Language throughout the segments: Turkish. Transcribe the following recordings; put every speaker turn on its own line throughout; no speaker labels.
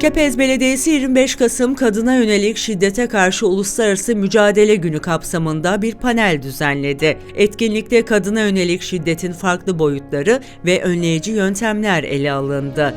Kepez Belediyesi 25 Kasım Kadına Yönelik Şiddete Karşı Uluslararası Mücadele Günü kapsamında bir panel düzenledi. Etkinlikte kadına yönelik şiddetin farklı boyutları ve önleyici yöntemler ele alındı.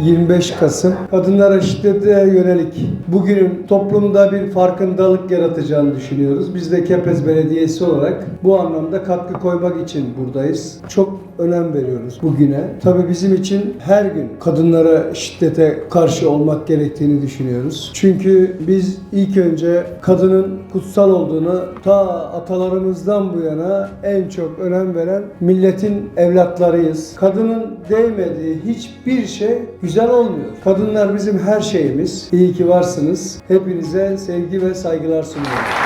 25 Kasım kadınlara şiddete yönelik bugünün toplumda bir farkındalık yaratacağını düşünüyoruz. Biz de Kepez Belediyesi olarak bu anlamda katkı koymak için buradayız. Çok önem veriyoruz bugüne. Tabii bizim için her gün kadınlara şiddete karşı olmak gerektiğini düşünüyoruz. Çünkü biz ilk önce kadının kutsal olduğunu ta atalarımızdan bu yana en çok önem veren milletin evlatlarıyız. Kadının değmediği hiçbir şey güzel olmuyor. Kadınlar bizim her şeyimiz. İyi ki varsınız. Hepinize sevgi ve saygılar sunuyorum.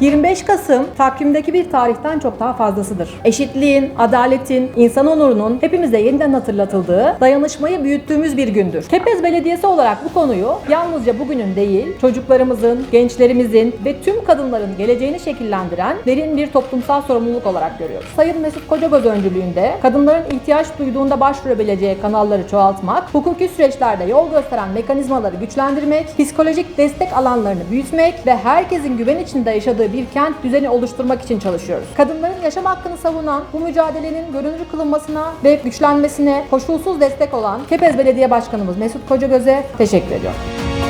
25 Kasım takvimdeki bir tarihten çok daha fazlasıdır. Eşitliğin, adaletin, insan onurunun hepimize yeniden hatırlatıldığı, dayanışmayı büyüttüğümüz bir gündür. Kepez Belediyesi olarak bu konuyu yalnızca bugünün değil, çocuklarımızın, gençlerimizin ve tüm kadınların geleceğini şekillendiren derin bir toplumsal sorumluluk olarak görüyoruz. Sayın Mesut Kocagöz öncülüğünde kadınların ihtiyaç duyduğunda başvurabileceği kanalları çoğaltmak, hukuki süreçlerde yol gösteren mekanizmaları güçlendirmek, psikolojik destek alanlarını büyütmek ve herkesin güven içinde yaşadığı bir kent düzeni oluşturmak için çalışıyoruz. Kadınların yaşam hakkını savunan, bu mücadelenin görünür kılınmasına ve güçlenmesine koşulsuz destek olan Kepez Belediye Başkanımız Mesut Kocagöz'e teşekkür ediyorum.